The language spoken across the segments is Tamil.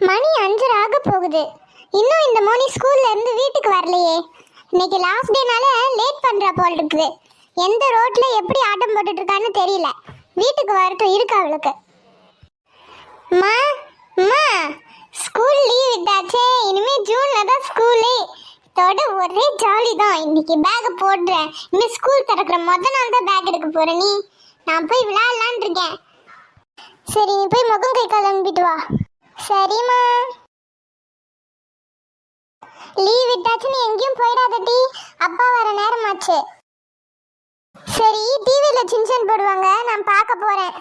மணி அஞ்சரை ஆக போகுது. இன்னும் இந்த மோனி ஸ்கூல்ல இருந்து வீட்டுக்கு வரலையே. இன்னைக்கு லாஸ்ட் டேனால லேட் பண்றா போல் இருக்குது எந்த ரோட்ல எப்படி ஆட்டம் போட்டுட்டு இருக்கான்னு தெரியல. வீட்டுக்கு வரட்டும் இருக்கு அவளுக்கு. மா அம்மா ஸ்கூல் லீவ் விட்டாச்சே. இனிமே ஜூன்ல தான் ஸ்கூலு இதோட ஒரே ஜாலி தான். இன்னைக்கு பேக் போடுறேன். இனிமே ஸ்கூல் திறக்கிற முத நாள் தான் பேக் எடுக்க போற நீ. நான் போய் விளையாடலான் இருக்கேன். சரி நீ போய் முகம் கை கிளம்பிட்டு வா. சரிம்மா. லீவ் விட்டாச்சு நீ எங்கேயும் போயிடாதடி. அப்பா வர நேரமாச்சு. சரி டிவியில சின்சன் போடுவாங்க நான் பார்க்க போறேன்.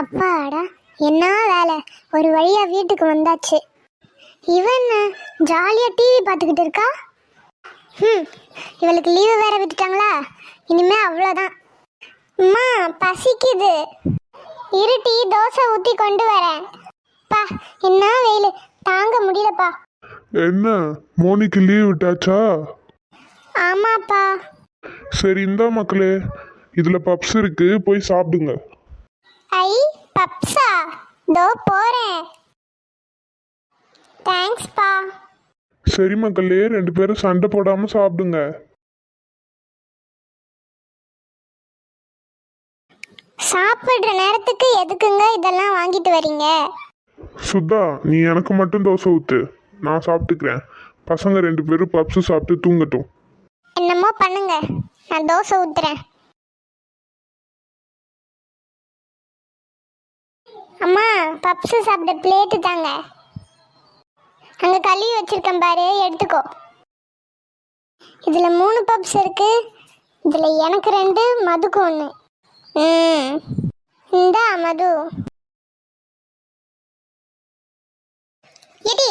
அப்பாடா என்ன வேலை? ஒரு வழியா வீட்டுக்கு வந்தாச்சு. இவன் ஜாலியா டிவி பார்த்துக்கிட்டு இருக்கா? ம் இவளுக்கு லீவு வேற விட்டுட்டாங்களா? இனிமே அவ்வளோதான் அம்மா பசிக்குது. இருட்டி தோசை ஊற்றி கொண்டு வரேன். பா என்ன வெயில்? தாங்க முடியலப்பா. என்ன? மோனிக்கு லீவ் விட்டாச்சா? ஆமாப்பா. சரி இந்தா மக்களே இதில் பப்ஸ் இருக்கு போய் சாப்பிடுங்க. ஐ பப்ஸா? தோ போறேன். தேங்க்ஸ்ப்பா சரி மக்களே ரெண்டு பேரும் சண்டை போடாமல் சாப்பிடுங்க. சாப்பிடுற நேரத்துக்கு எதுக்குங்க இதெல்லாம் வாங்கிட்டு வரீங்க? சுத்தா நீ எனக்கு மட்டும் தோசை ஊத்து. நான் சாப்பிட்டுக்கிறேன். பசங்க ரெண்டு பேரும் பப்ஸ் சாப்பிட்டு தூங்கட்டும். என்னமோ பண்ணுங்க. நான் தோசை ஊத்துறேன். அம்மா பப்ஸ் சாப்பிட பிளேட்டு தாங்க. அங்க கழுவி வச்சிருக்கேன் பாரு எடுத்துக்கோ. இதுல மூணு பப்ஸ் இருக்கு. இதுல எனக்கு ரெண்டு மதுக்கு ஒன்று ம். இந்தா மது. இடி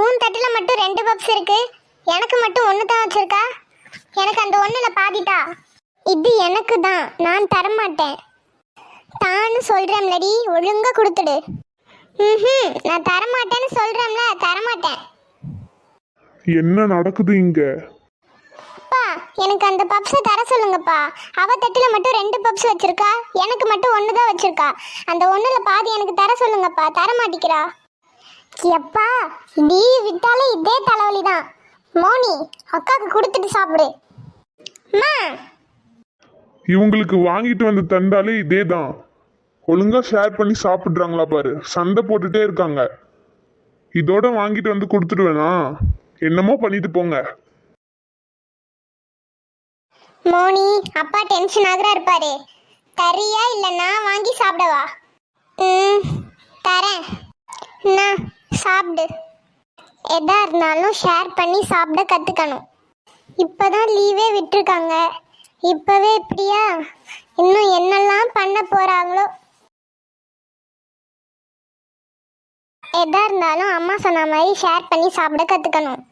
உன் தட்டில் மட்டும் ரெண்டு பப்ஸ் இருக்கு. எனக்கு மட்டும் ஒன்று தான் வச்சிருக்கா? எனக்கு அந்த ஒன்றில் பாதிட்டா இது எனக்கு தான். நான் தரமாட்டேன். தான்னு சொல்கிறேன்லடி ஒழுங்காக கொடுத்துடு. ம் நான் தரமாட்டேன்னு சொல்கிறேன்ல தரமாட்டேன். என்ன நடக்குது இங்கே? எனக்கு அந்த பப்ஸை தர சொல்லுங்கப்பா. அவ தட்டில் மட்டும் ரெண்டு பப்ஸ் வச்சிருக்கா. எனக்கு மட்டும் ஒன்று தான் வச்சிருக்கா. அந்த ஒன்றில் பாதி எனக்கு தர சொல்லுங்கப்பா. தர மாட்டிக்கிறா. எப்பா நீ விட்டாலே இதே தலைவலி தான் மோனி அக்காவுக்கு கொடுத்துட்டு சாப்பிடு. அம்மா. இவங்களுக்கு வாங்கிட்டு வந்து தந்தாலே இதே தான் ஒழுங்கா ஷேர் பண்ணி சாப்பிட்றாங்களா பாரு. சண்டை போட்டுட்டே இருக்காங்க. இதோட வாங்கிட்டு வந்து கொடுத்துடுவேனா? என்னமோ பண்ணிட்டு போங்க. மோனி அப்பா டென்ஷன் ஆகுறாரு இருப்பாரு. தரியா இல்லை நான் வாங்கி சாப்பிடவா? ம் தரேன். நான் சாப்பிடு. எதா இருந்தாலும் ஷேர் பண்ணி சாப்பிட கற்றுக்கணும் இப்போ தான் லீவே விட்டுருக்காங்க. இப்போவே இப்படியா? இன்னும் என்னெல்லாம் பண்ண போகிறாங்களோ எதா இருந்தாலும் அம்மா சொன்ன மாதிரி ஷேர் பண்ணி சாப்பிட கற்றுக்கணும்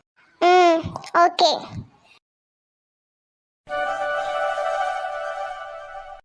ம் ஓகே you